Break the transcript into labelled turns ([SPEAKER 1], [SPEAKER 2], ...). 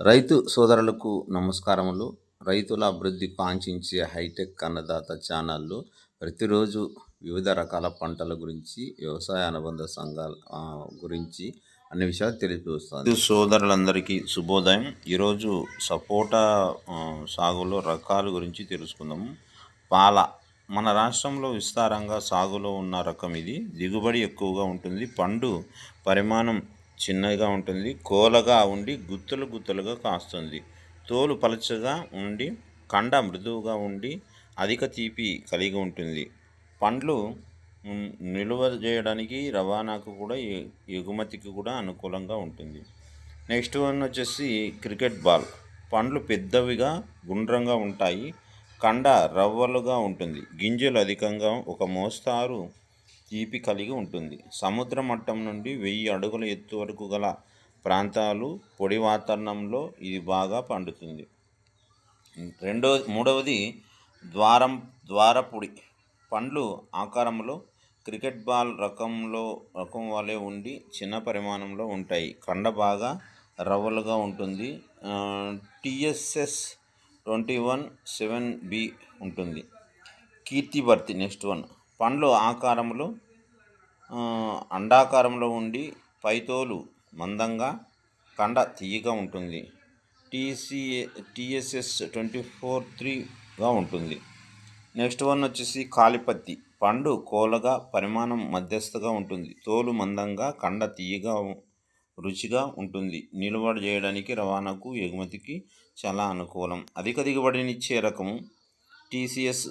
[SPEAKER 1] రైతు సోదరులకు నమస్కారములు. రైతుల అభివృద్ధి కాంక్షించే హైటెక్ అన్నదాత ఛానళ్ళు ప్రతిరోజు వివిధ రకాల పంటల గురించి వ్యవసాయ అనుబంధ సంఘాల గురించి అన్ని విషయాలు తెలియజేస్తాను. సోదరులందరికీ శుభోదయం. ఈరోజు సపోటా సాగులో రకాల గురించి తెలుసుకుందాము. పాల మన రాష్ట్రంలో విస్తారంగా సాగులో ఉన్న రకం ఇది. దిగుబడి ఎక్కువగా ఉంటుంది. పండు పరిమాణం చిన్నగా ఉంటుంది. కోలగా ఉండి గుత్తులు గుత్తులుగా కాస్తుంది. తోలు పలచగా ఉండి కండ మృదువుగా ఉండి అధిక తీపి కలిగి ఉంటుంది. పండ్లు నిలువ నిల్వ చేయడానికి రవాణాకు కూడా ఎగుమతికి కూడా అనుకూలంగా ఉంటుంది. నెక్స్ట్ వన్ వచ్చేసి క్రికెట్ బాల్. పండ్లు పెద్దవిగా గుండ్రంగా ఉంటాయి. కండ రవ్వలుగా ఉంటుంది. గింజలు అధికంగా ఒక మోస్తారు. తీపి కలిగి ఉంటుంది. సముద్ర మట్టం నుండి వెయ్యి అడుగుల ఎత్తు వరకు గల ప్రాంతాలు పొడి వాతావరణంలో ఇది బాగా పండుతుంది. రెండో మూడవది ద్వారం ద్వారపుడి పండ్లు ఆకారంలో క్రికెట్ బాల్ రకంలో రకం వలె ఉండి చిన్న పరిమాణంలో ఉంటాయి. కండ బాగా రవ్వలుగా ఉంటుంది. TSS twenty one seven B ఉంటుంది. కీర్తిభర్తి నెక్స్ట్ వన్. పండ్లు ఆకారంలో అండాకారంలో ఉండి పైతోలు మందంగా కండ తీయగా ఉంటుంది. టీసీ టీఎస్ఎస్ ట్వంటీ ఫోర్ త్రీగా ఉంటుంది. నెక్స్ట్ వన్ వచ్చేసి కాలిపత్తి. పండు కోలగా పరిమాణం మధ్యస్థగా ఉంటుంది. తోలు మందంగా కండ తీయగా రుచిగా ఉంటుంది. నిలువ చేయడానికి రవాణాకు ఎగుమతికి చాలా అనుకూలం. అధిక దిగుబడినిచ్చే రకము టీసీఎస్